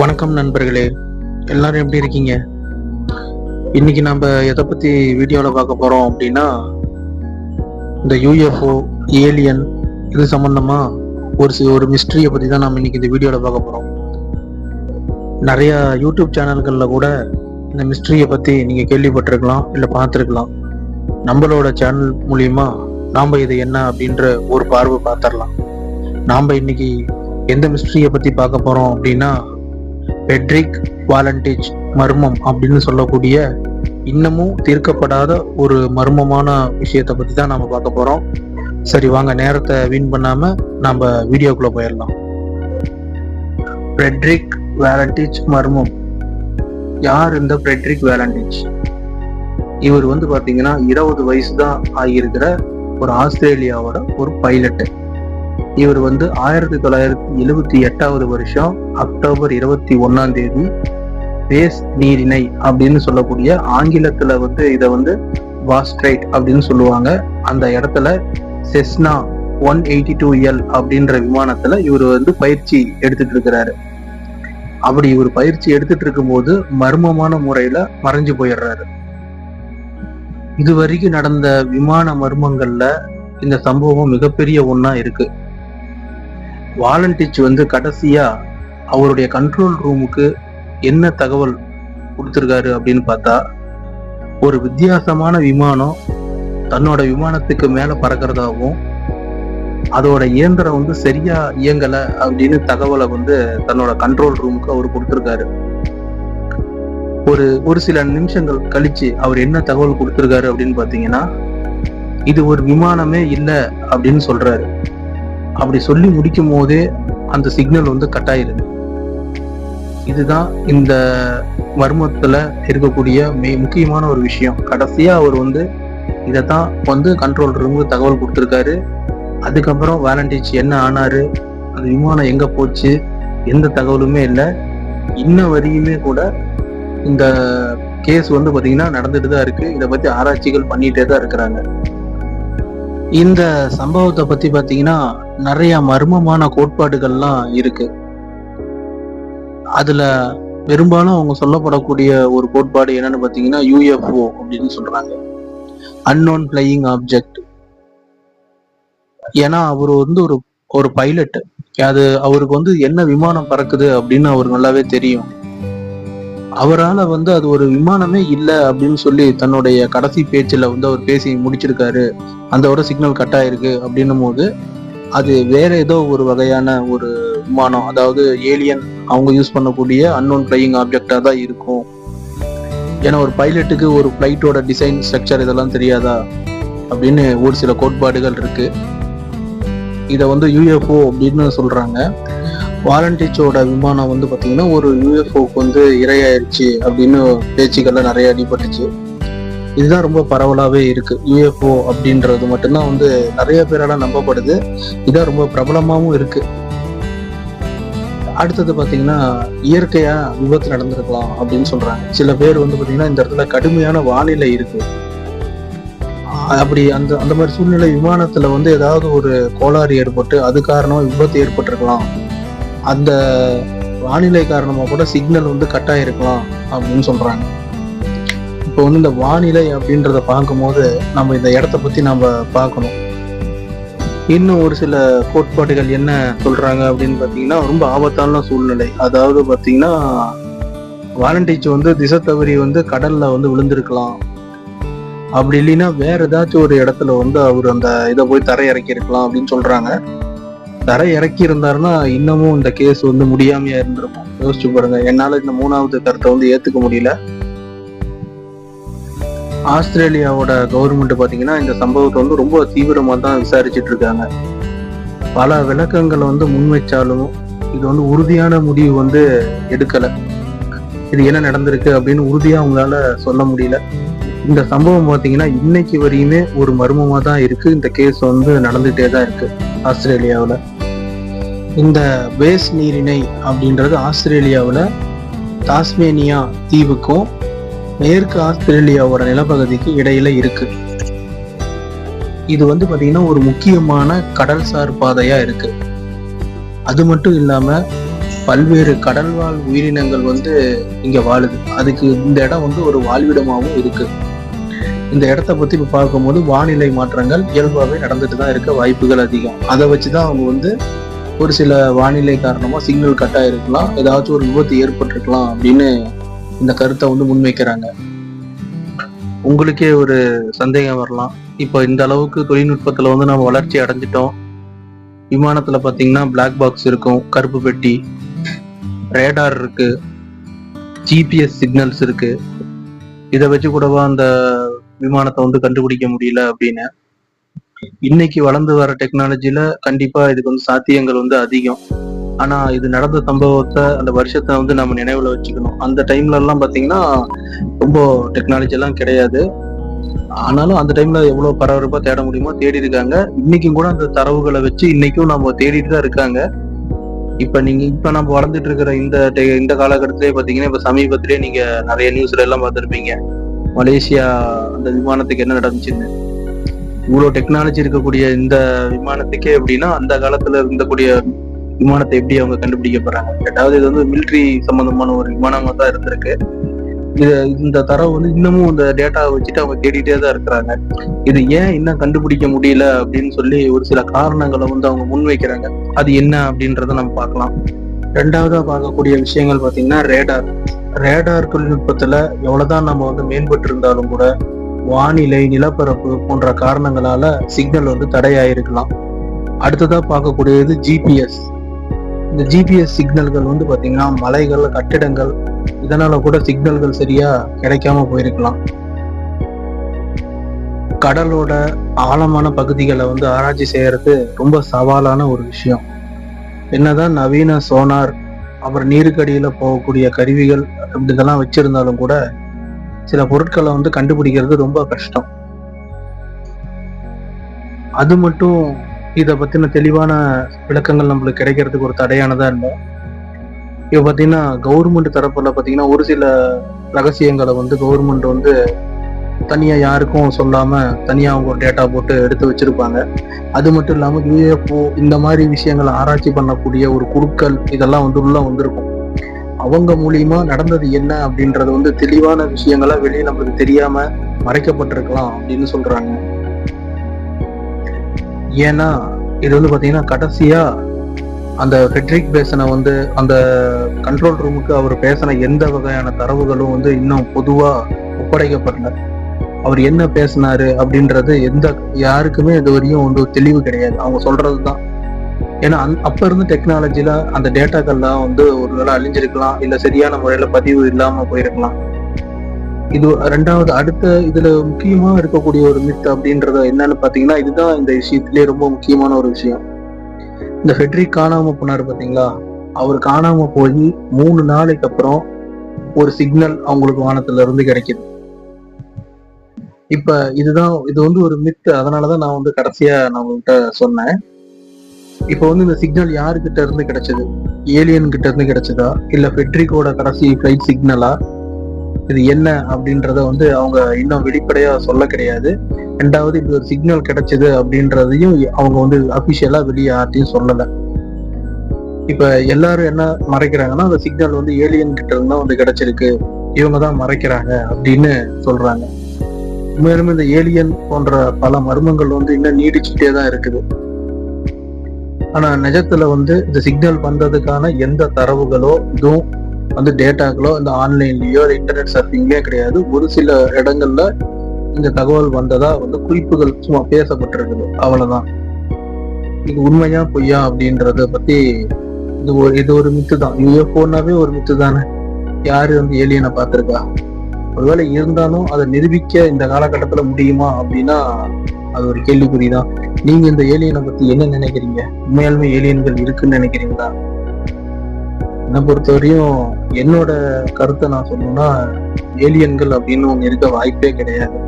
வணக்கம் நண்பர்களே. எல்லாரும் எப்படி இருக்கீங்க? இன்னைக்கு நம்ம எதை பத்தி வீடியோவில் பார்க்க போறோம் அப்படின்னா இந்த யூஎஃப்ஓ ஏலியன் இது சம்பந்தமா ஒரு ஒரு மிஸ்ட்ரியை பத்தி தான் நம்ம இன்னைக்கு இந்த வீடியோவில் பார்க்க போறோம். நிறைய யூடியூப் சேனல்களில் கூட இந்த மிஸ்ட்ரியை பத்தி நீங்க கேள்விப்பட்டிருக்கலாம் இல்லை பார்த்துருக்கலாம். நம்மளோட சேனல் மூலியமா நாம் இது என்ன அப்படின்ற ஒரு பார்வை பார்த்துடலாம். நாம் இன்னைக்கு எந்த மிஸ்ட்ரியை பற்றி பார்க்க போகிறோம் அப்படின்னா பெட்ரிக் வாலண்டேஜ் மர்மம் அப்படின்னு சொல்லக்கூடிய இன்னமும் தீர்க்கப்படாத ஒரு மர்மமான விஷயத்தை பத்தி தான் நம்ம பார்க்க போறோம். சரி வாங்க நேரத்தை வீண் பண்ணாம நம்ம வீடியோக்குள்ள போயிடலாம். ஃப்ரெட்ரிக் வேலண்டிச் மர்மம். யார் இந்த ஃப்ரெட்ரிக் வேலண்டிச் இவர் வந்து பாத்தீங்கன்னா இருபது வயசு தான் ஆகியிருக்கிற ஒரு ஆஸ்திரேலியாவோட ஒரு பைலட்டு இவர் வந்து ஆயிரத்தி தொள்ளாயிரத்தி எழுவத்தி எட்டாவது வருஷம் அக்டோபர் இருபத்தி ஒன்னாம் தேதி வேஸ் நீரிணை அப்படின்னு சொல்லக்கூடிய ஆங்கிலத்துல வந்து இதை வந்து வாஸ்ட்ரைட் அப்படின்னு சொல்லுவாங்க. அந்த இடத்துல Cessna one eighty two L அப்படின்ற விமானத்துல இவர் வந்து பயிற்சி எடுத்துட்டு இருக்கிறாரு. அப்படி இவர் பயிற்சி எடுத்துட்டு இருக்கும்போது மர்மமான முறையில மறைஞ்சு போயிடுறாரு. இது வரைக்கும் நடந்த விமான மர்மங்கள்ல இந்த சம்பவம் மிகப்பெரிய ஒண்ணா இருக்கு. வாலண்டிச் வந்து கடைசியா அவருடைய கண்ட்ரோல் ரூமுக்கு என்ன தகவல் கொடுத்துருக்காரு அப்படின்னு பார்த்தா ஒரு வித்தியாசமான விமானம் தன்னோட விமானத்துக்கு மேல பறக்கிறதாகவும் அதோட இயந்திரம் வந்து சரியா இயங்கல அப்படின்னு தகவலை வந்து தன்னோட கண்ட்ரோல் ரூமுக்கு அவர் கொடுத்துருக்காரு. ஒரு ஒரு சில நிமிஷங்கள் கழிச்சு அவர் என்ன தகவல் கொடுத்துருக்காரு அப்படின்னு பாத்தீங்கன்னா இது ஒரு விமானமே இல்லை அப்படின்னு சொல்றாரு. அப்படி சொல்லி முடிக்கும் போதே அந்த சிக்னல் வந்து கட் ஆயிருது இதுதான் இந்த மர்மத்துல இருக்கக்கூடிய மிக முக்கியமான ஒரு விஷயம். கடைசியா அவர் வந்து இதைத்தான் வந்து கண்ட்ரோல் ரூமுக்கு தகவல் கொடுத்துருக்காரு. அதுக்கப்புறம் வேலண்டிச் என்ன ஆனாரு? அந்த விமானம் எங்க போச்சு? எந்த தகவலுமே இல்லை. இன்ன வரையுமே கூட இந்த கேஸ் வந்து பார்த்தீங்கன்னா நடந்துட்டு தான் இருக்கு. இதை பத்தி ஆராய்ச்சிகள் பண்ணிட்டே தான் இருக்கிறாங்க. இந்த சம்பவத்தை பத்தி பார்த்தீங்கன்னா நிறைய மர்மமான கோட்பாடுகள்லாம் இருக்கு. அதுல பெரும்பாலும் அவங்க சொல்லப்படக்கூடிய ஒரு கோட்பாடு என்னன்னு பாத்தீங்கன்னா யூஎஃப்ஓ அப்படின்னு சொல்றாங்க. அன்னோன் பிளையிங் ஆப்ஜெக்ட் ஏன்னா அவர் வந்து ஒரு ஒரு பைலட் அது அவருக்கு வந்து என்ன விமானம் பறக்குது அப்படின்னு அவர் நல்லாவே தெரியும். அவரால் வந்து அது ஒரு விமானமே இல்லை அப்படின்னு சொல்லி தன்னுடைய கடைசி பேச்சில் வந்து அவர் பேசி முடிச்சிருக்காரு. அந்த ஒரு சிக்னல் கட் ஆயிருக்கு அப்படின்னும் போது அது வேற ஏதோ ஒரு வகையான ஒரு விமானம் அதாவது ஏலியன் அவங்க யூஸ் பண்ணக்கூடிய அன்னோன் ஃப்ளையிங் ஆப்ஜெக்டா தான் இருக்கும். ஏன்னா ஒரு பைலட்டுக்கு ஒரு ஃப்ளைட்டோட டிசைன் ஸ்ட்ரக்சர் இதெல்லாம் தெரியாதா? அப்படின்னு ஒரு சில கோட்பாடுகள் இருக்கு. இதை வந்து யூஎஃப்ஓ அப்படின்னு சொல்றாங்க. வாலண்டிச்சோட விமானம் வந்து பார்த்தீங்கன்னா ஒரு யூஎஃப்ஓக்கு வந்து இரையாயிருச்சு அப்படின்னு பேச்சுக்கள்லாம் நிறைய அடிபட்டுச்சு. இதுதான் ரொம்ப பரவலாவே இருக்கு. யூஎஃப்ஓ அப்படின்றது மட்டும்தான் வந்து நிறைய பேரால நம்பப்படுது. இதான் ரொம்ப பிரபலமாவும் இருக்கு. அடுத்தது பாத்தீங்கன்னா இயற்கையா விபத்து நடந்திருக்கலாம் அப்படின்னு சொல்றாங்க. சில பேர் வந்து பாத்தீங்கன்னா இந்த இடத்துல கடுமையான வானிலை இருக்கு. அப்படி அந்த அந்த மாதிரி சூழ்நிலை விமானத்துல வந்து ஏதாவது ஒரு கோளாறு ஏற்பட்டு அது காரணமா விபத்து ஏற்பட்டிருக்கலாம். அந்த வானிலை காரணமா கூட சிக்னல் வந்து கட் ஆயிருக்கலாம் அப்படின்னு சொல்றாங்க. இப்போ வந்து இந்த வானிலை அப்படின்றத பார்க்கும்போது நம்ம இந்த இடத்த பத்தி நம்ம பார்க்கணும். இன்னும் ஒரு சில கோட்பாடுகள் என்ன சொல்றாங்க அப்படின்னு பார்த்தீங்கன்னா ரொம்ப ஆபத்தான சூழ்நிலை. அதாவது பார்த்தீங்கன்னா வாலண்டிச் வந்து திசை தவறி வந்து கடல்ல வந்து விழுந்திருக்கலாம். அப்படி இல்லைன்னா வேற ஏதாச்சும் ஒரு இடத்துல வந்து அவர் அந்த இதை போய் தரை இறக்கி இருக்கலாம் அப்படின்னு சொல்றாங்க. தரை இறக்கி இருந்தாருன்னா இன்னமும் இந்த கேஸ் வந்து முடியாமையா இருந்திருக்கும். யோசிச்சு பாருங்க. என்னால இந்த மூணாவது கருத்தை வந்து ஏத்துக்க முடியல. ஆஸ்திரேலியாவோட கவர்மெண்ட் பாத்தீங்கன்னா இந்த சம்பவத்தை வந்து ரொம்ப தீவிரமாக தான் விசாரிச்சுட்டு இருக்காங்க. பல விளக்கங்களை வந்து முன்வைச்சாலும் இது வந்து உறுதியான முடிவு வந்து எடுக்கல. இது என்ன நடந்திருக்கு அப்படின்னு உறுதியா அவங்களால சொல்ல முடியல. இந்த சம்பவம் பார்த்தீங்கன்னா இன்னைக்கு வரையுமே ஒரு மர்மமாக தான் இருக்கு. இந்த கேஸ் வந்து நடந்துகிட்டே தான் இருக்கு ஆஸ்திரேலியாவில். இந்த பேஸ் நீரிணை அப்படின்றது ஆஸ்திரேலியாவில் டாஸ்மேனியா தீவுக்கும் மேற்கு ஆஸ்திரேலியாவோட நிலப்பகுதிக்கு இடையில இருக்கு. இது வந்து பாத்தீங்கன்னா ஒரு முக்கியமான கடல்சார் பாதையா இருக்கு. அது மட்டும் இல்லாம பல்வேறு கடல்வாழ் உயிரினங்கள் வந்து இங்க வாழுது. அதுக்கு இந்த இடம் வந்து ஒரு வாழ்விடமாகவும் இருக்கு. இந்த இடத்த பத்தி இப்ப பார்க்கும்போது வானிலை மாற்றங்கள் இயல்பாகவே நடந்துட்டு தான் இருக்க வாய்ப்புகள் அதிகம். அதை வச்சுதான் அவங்க வந்து ஒரு சில வானிலை காரணமா சிக்னல் கட்டாயிருக்கலாம் ஏதாச்சும் ஒரு விபத்து ஏற்பட்டிருக்கலாம் அப்படின்னு இந்த கருத்தை வந்து முன்வைக்கிறாங்க. உங்களுக்கே ஒரு சந்தேகம் வரலாம். இப்போ இந்த அளவுக்கு தொழில்நுட்பத்துல வந்து நம்ம வளர்ச்சி அடைஞ்சிட்டோம். விமானத்தில் பார்த்தீங்கன்னா பிளாக் பாக்ஸ் இருக்கும் கருப்பு பெட்டி ரேடார் இருக்கு ஜிபிஎஸ் சிக்னல்ஸ் இருக்கு. இதை வச்சு கூடவா அந்த விமானத்தை வந்து கண்டுபிடிக்க முடியல அப்படின்னு இன்னைக்கு வளர்ந்து வர டெக்னாலஜில கண்டிப்பா இதுக்கு வந்து சாத்தியங்கள் வந்து அதிகம். ஆனா இது நடந்த சம்பவத்தை அந்த வருஷத்தை வந்து நம்ம நினைவுல வச்சுக்கணும். அந்த டைம்ல எல்லாம் பாத்தீங்கன்னா ரொம்ப டெக்னாலஜி எல்லாம் கிடையாது. ஆனாலும் அந்த டைம்ல எவ்வளவு பரபரப்பா தேட முடியுமோ தேடி இருக்காங்க. இன்னைக்கும் கூட அந்த தரவுகளை வச்சு இன்னைக்கும் நம்ம தேடிட்டு தான் இருக்காங்க. இப்ப நீங்க இப்ப நம்ம வளர்ந்துட்டு இருக்கிற இந்த இந்த காலகட்டத்திலே பாத்தீங்கன்னா இப்ப சமீபத்திலேயே நீங்க நிறைய நியூஸ்ல எல்லாம் பார்த்திருப்பீங்க. மலேசியா அந்த விமானத்துக்கு என்ன நடந்துச்சுன்னு. இவ்வளவு டெக்னாலஜி இருக்கக்கூடிய இந்த விமானத்துக்கே எப்படின்னா அந்த காலத்துல இருந்தக்கூடிய விமானத்தை எப்படி அவங்க கண்டுபிடிக்க போறாங்க? ரெண்டாவது இது வந்து மிலிட்ரி சம்பந்தமான ஒரு விமானமா தான் இருந்திருக்கு. இது இந்த தரவு வந்து இன்னமும் இந்த டேட்டாவை வச்சுட்டு அவங்க தேடிட்டே தான் இருக்கிறாங்க. இது ஏன் இன்னும் கண்டுபிடிக்க முடியல அப்படின்னு சொல்லி ஒரு சில காரணங்களை வந்து அவங்க முன்வைக்கிறாங்க. அது என்ன அப்படின்றத நம்ம பார்க்கலாம். ரெண்டாவதா பார்க்கக்கூடிய விஷயங்கள் பாத்தீங்கன்னா ரேடார் ரேடார் தொழில்நுட்பத்துல எவ்வளவுதான் நம்ம வந்து மேம்பட்டு இருந்தாலும் கூட வானிலை நிலப்பரப்பு போன்ற காரணங்களால சிக்னல் வந்து தடையாயிருக்கலாம். அடுத்ததா பார்க்கக்கூடியது ஜிபிஎஸ் இந்த ஜிபிஎஸ் சிக்னல்கள் வந்து பாத்தீங்கன்னா மலைகள் கட்டிடங்கள் இதனால கூட சிக்னல்கள் சரியா கிடைக்காம போயிருக்கலாம். கடலோட ஆழமான பகுதிகளை வந்து ஆராய்ச்சி செய்யறது ரொம்ப சவாலான ஒரு விஷயம். என்னதான் நவீன சோனார் அப்புறம் நீருக்கடியில போகக்கூடிய கருவிகள் அப்படி இதெல்லாம் வச்சிருந்தாலும் கூட சில பொருட்களை வந்து கண்டுபிடிக்கிறது ரொம்ப கஷ்டம். அது மட்டும் இத பத்தின தெளிவான விளக்கங்கள் நம்மளுக்கு கிடைக்கிறதுக்கு ஒரு தடையானதா இல்லை. இப்போ பாத்தீங்கன்னா கவர்மெண்ட் தரப்புல பாத்தீங்கன்னா ஒரு சில ரகசியங்களை வந்து கவர்மெண்ட் வந்து தனியா யாருக்கும் சொல்லாம தனியா அவங்க ஒரு டேட்டா போட்டு எடுத்து வச்சிருப்பாங்க. அது மட்டும் இல்லாம யூஎஃப்ஓ இந்த மாதிரி விஷயங்களை ஆராய்ச்சி பண்ணக்கூடிய ஒரு குழுக்கள் இதெல்லாம் வந்து உள்ள வந்திருக்கும். அவங்க மூலியமா நடந்தது என்ன அப்படின்றது வந்து தெளிவான விஷயங்களா வெளியே நம்மளுக்கு தெரியாம மறைக்கப்பட்டிருக்கலாம் அப்படின்னு சொல்றாங்க. ஏன்னா இது வந்து பாத்தீங்கன்னா கடைசியா அந்த ஃபெட்ரிக் பேசனை வந்து அந்த கண்ட்ரோல் ரூமுக்கு அவர் பேசின எந்த வகையான தரவுகளும் வந்து இன்னும் பொதுவா ஒப்படைக்கப்படல. அவர் என்ன பேசினாரு அப்படின்றது எந்த யாருக்குமே இது வரையும் வந்து தெளிவு கிடையாது. அவங்க சொல்றதுதான். ஏன்னா அந் அப்ப இருந்த டெக்னாலஜில அந்த டேட்டாக்கள்லாம் வந்து ஒருவேளை அழிஞ்சிருக்கலாம் இல்ல சரியான முறையில பதிவு இல்லாம போயிருக்கலாம். இது ரெண்டாவது அடுத்த இதுல முக்கியமா இருக்கக்கூடிய ஒரு மித் அப்படின்றது என்னன்னு பாத்தீங்கன்னா இதுதான் இந்த விஷயத்திலேயே ரொம்ப முக்கியமான ஒரு விஷயம். இந்த ஃபெட்ரிக் காணாம போனாரு பாத்தீங்களா அவர் காணாம போய் மூணு நாளைக்கு அப்புறம் ஒரு சிக்னல் அவங்களுக்கு வானத்துல இருந்து கிடைக்குது. இப்ப இதுதான் இது வந்து ஒரு மித்து அதனாலதான் நான் வந்து கடைசியா நான் உங்ககிட்ட சொன்னேன். இப்ப வந்து இந்த சிக்னல் யாருக்கிட்ட இருந்து கிடைச்சது? ஏலியன் கிட்ட இருந்து கிடைச்சதா? இல்ல பெட்ரிகோட கடைசி ஃபிளைட் சிக்னலா இது என்ன அப்படின்றத வந்து அவங்க இன்னும் வெளிப்படையா சொல்ல கிடையாது. ரெண்டாவது இப்படி ஒரு சிக்னல் கிடைச்சது அப்படின்றதையும் அவங்க வந்து அபிஷியலா வெளியே யார்ட்டையும் சொல்லல. இப்ப எல்லாரும் என்ன மறைக்கிறாங்கன்னா அந்த சிக்னல் வந்து ஏலியன் கிட்ட இருந்தா வந்து கிடைச்சிருக்கு. இவங்க தான் மறைக்கிறாங்க அப்படின்னு சொல்றாங்க. மேலும் இந்த ஏலியன் போன்ற பல மர்மங்கள் வந்து இன்னும் நீடிச்சுட்டே தான் இருக்குது. ஆனா நிஜத்துல வந்து இந்த சிக்னல் வந்ததுக்கான எந்த தரவுகளோ இதுவும் வந்து டேட்டாக்களோ இந்த ஆன்லைன்லயோ இன்டர்நெட் சர்ஃபிங்லயோ கிடையாது. ஒரு சில இடங்கள்ல இந்த தகவல் வந்ததா வந்து குறிப்புகள் சும்மா பேசப்பட்டிருக்குது. அவ்வளவுதான். இது உண்மையா பொய்யா அப்படின்றத பத்தி இது ஒரு இது ஒரு மித்து தான். யூஎஃப்ஓனாவே ஒரு மித்து தானே? யாரு வந்து ஏலியனை பார்த்திருக்கா? ஒருவேளை இருந்தாலும் அதை நிரூபிக்க இந்த காலகட்டத்துல முடியுமா அப்படின்னா அது ஒரு கேள்விக்குறிதான். நீங்க இந்த ஏலியனை பத்தி என்ன நினைக்கிறீங்க? உண்மையாலுமே ஏலியன்கள் இருக்குன்னு நினைக்கிறீங்களா? என்னை பொறுத்தவரையும் என்னோட கருத்தை நான் சொல்லணும்னா ஏலியன்கள் அப்படின்னு ஒண்ணு இருக்க வாய்ப்பே கிடையாது.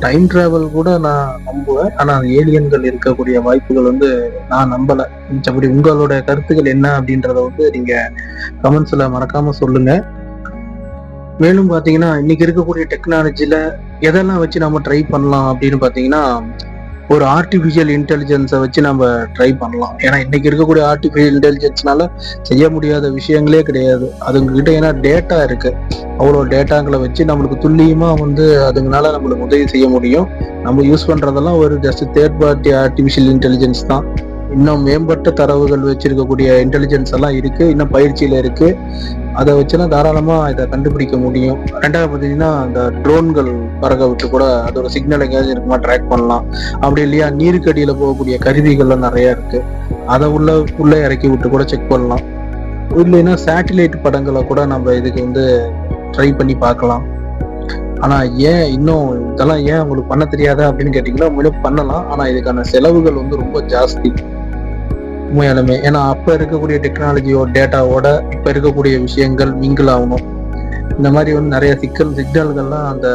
டைம் டிராவல் கூட நான் நம்புவேன். ஆனா ஏலியன்கள் இருக்கக்கூடிய வாய்ப்புகள் வந்து நான் நம்பல. மிச்சபடி உங்களோட கருத்துக்கள் என்ன அப்படின்றத வந்து நீங்க கமெண்ட்ஸ்ல மறக்காம சொல்லுங்க. மேலும் பார்த்தீங்கன்னா இன்னைக்கு இருக்கக்கூடிய டெக்னாலஜியில் எதெல்லாம் வச்சு நம்ம ட்ரை பண்ணலாம் அப்படின்னு பார்த்தீங்கன்னா ஒரு ஆர்டிஃபிஷியல் இன்டெலிஜென்ஸை வச்சு நம்ம ட்ரை பண்ணலாம். ஏன்னா இன்னைக்கு இருக்கக்கூடிய ஆர்டிஃபிஷியல் இன்டெலிஜென்ஸ்னால செய்ய முடியாத விஷயங்களே கிடையாது. அதுங்ககிட்ட ஏன்னா டேட்டா இருக்கு. அவ்வளோ டேட்டாங்களை வச்சு நம்மளுக்கு துல்லியமா வந்து அதுங்களால நம்மளுக்கு உதவி செய்ய முடியும். நம்ம யூஸ் பண்றதெல்லாம் ஒரு just third party artificial intelligence தான். இன்னும் மேம்பட்ட தரவுகள் வச்சிருக்கக்கூடிய இன்டெலிஜென்ஸ் எல்லாம் இருக்கு. இன்னும் பயிற்சியில இருக்கு. அதை வச்சுலாம் தாராளமா இதை கண்டுபிடிக்க முடியும். ரெண்டாவது பார்த்தீங்கன்னா அந்த ட்ரோன்கள் பறக்க விட்டு கூட அதோட சிக்னல் எங்கேயாவது இருக்குமா ட்ராக் பண்ணலாம். அப்படி இல்லையா நீருக்கடியில போகக்கூடிய கருவிகள்லாம் நிறைய இருக்கு. அதை உள்ள உள்ள இறக்கி விட்டு கூட செக் பண்ணலாம். இல்லைன்னா சேட்டிலைட் படங்களை கூட நம்ம இதுக்கு வந்து ட்ரை பண்ணி பார்க்கலாம். ஆனா ஏன் இன்னும் இதெல்லாம் ஏன் உங்களுக்கு பண்ண தெரியாத அப்படின்னு கேட்டீங்கன்னா உண்மையிலே பண்ணலாம். ஆனா இதுக்கான செலவுகள் வந்து ரொம்ப ஜாஸ்தி. உண்மையாலுமே. ஏன்னா அப்ப இருக்கக்கூடிய டெக்னாலஜியோ டேட்டாவோட இப்ப இருக்கக்கூடிய விஷயங்கள் மிங்கிள் ஆகணும். இந்த மாதிரி வந்து நிறைய சிக்கல் சிக்னல்கள்லாம் அந்த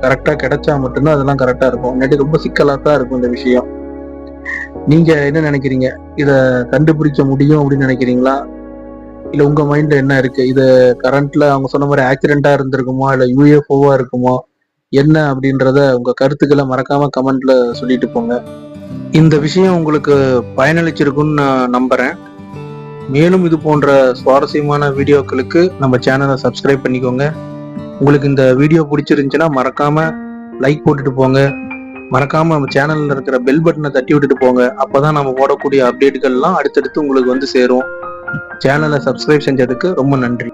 கரெக்டா கிடைச்சா மட்டும்தான் அதெல்லாம் கரெக்டா இருக்கும். இல்லாட்டி ரொம்ப சிக்கலா தான் இருக்கும் இந்த விஷயம். நீங்க என்ன நினைக்கிறீங்க? இத கண்டுபிடிக்க முடியும் அப்படின்னு நினைக்கிறீங்களா? இல்ல உங்க மைண்ட்ல என்ன இருக்கு? இது கரண்ட்ல அவங்க சொன்ன மாதிரி ஆக்சிடெண்ட்டாக இருந்திருக்குமா? இல்ல யூஎஃப்ஓவா இருக்குமா? என்ன அப்படின்றத உங்க கருத்துக்களை மறக்காம கமெண்ட்ல சொல்லிட்டு போங்க. இந்த விஷயம் உங்களுக்கு பயனளிச்சிருக்குன்னு நான் நம்புகிறேன் மேலும் இது போன்ற சுவாரஸ்யமான வீடியோக்களுக்கு நம்ம சேனலை சப்ஸ்கிரைப் பண்ணிக்கோங்க. உங்களுக்கு இந்த வீடியோ பிடிச்சிருந்துச்சுன்னா மறக்காமல் லைக் போட்டுட்டு போங்க. மறக்காமல் நம்ம சேனலில் இருக்கிற பெல் பட்டனை தட்டி விட்டுட்டு போங்க. அப்போ தான் நம்ம போடக்கூடிய அப்டேட்டுகள்லாம் அடுத்தடுத்து உங்களுக்கு வந்து சேரும். சேனலை சப்ஸ்கிரைப் செஞ்சதுக்கு ரொம்ப நன்றி.